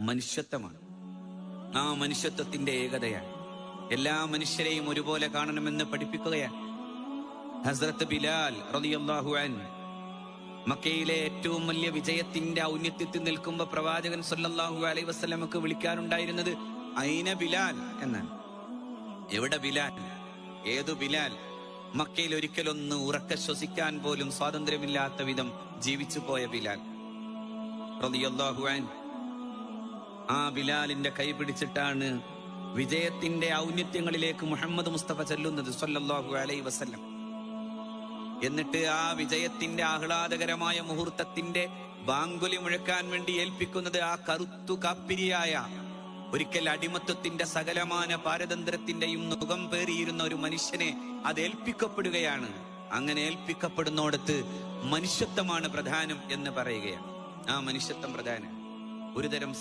മനുഷ്യത്വമാണ്. ആ മനുഷ്യത്വത്തിന്റെ ഏകതയാണ്. എല്ലാ മനുഷ്യരെയും ഒരുപോലെ കാണണമെന്ന് പഠിപ്പിക്കുകയാണ്. ഹസ്രത്ത് ബിലാൽ റളിയല്ലാഹു മക്കയിലെ ഏറ്റവും വലിയ വിജയത്തിന്റെ ഔന്നത്യത്തിൽ നിൽക്കുമ്പോ പ്രവാചകൻ സല്ലല്ലാഹു അലൈഹി വസല്ലമക്ക് വിളിക്കാറുണ്ടായിരുന്നത് ഐന ബിലാൽ എന്നാണ്. എവിടെ ബിലാൽ? ഏതു ബിലാൽ? മക്കയിൽ ഒരിക്കലൊന്ന് ഉറക്ക ശ്വസിക്കാൻ പോലും സ്വാതന്ത്ര്യമില്ലാത്ത വിധം ജീവിച്ചു പോയ ബിലാൽ. റളിയല്ലാഹു ആ ബിലാലിന്റെ കൈ പിടിച്ചിട്ടാണ് വിജയത്തിന്റെ ഔന്നിത്യങ്ങളിലേക്ക് മുഹമ്മദ് മുസ്തഫ ചെല്ലുന്നത് സൊല്ലാഹു അലൈ വസല്ലം. എന്നിട്ട് ആ വിജയത്തിന്റെ ആഹ്ലാദകരമായ മുഹൂർത്തത്തിന്റെ ബാങ്കുലി മുഴക്കാൻ വേണ്ടി ഏൽപ്പിക്കുന്നത് ആ കറുത്തു കാപ്പിരിയായ ഒരിക്കൽ അടിമത്വത്തിന്റെ സകലമാന പാരതന്ത്രത്തിന്റെയും മുഖം പേറിയിരുന്ന ഒരു മനുഷ്യനെ അത് ഏൽപ്പിക്കപ്പെടുകയാണ്. അങ്ങനെ ഏൽപ്പിക്കപ്പെടുന്നോടത്ത് മനുഷ്യത്വമാണ് പ്രധാനം എന്ന് പറയുകയാണ്. ആ മനുഷ്യത്വം പ്രധാനം. ഒരുതരം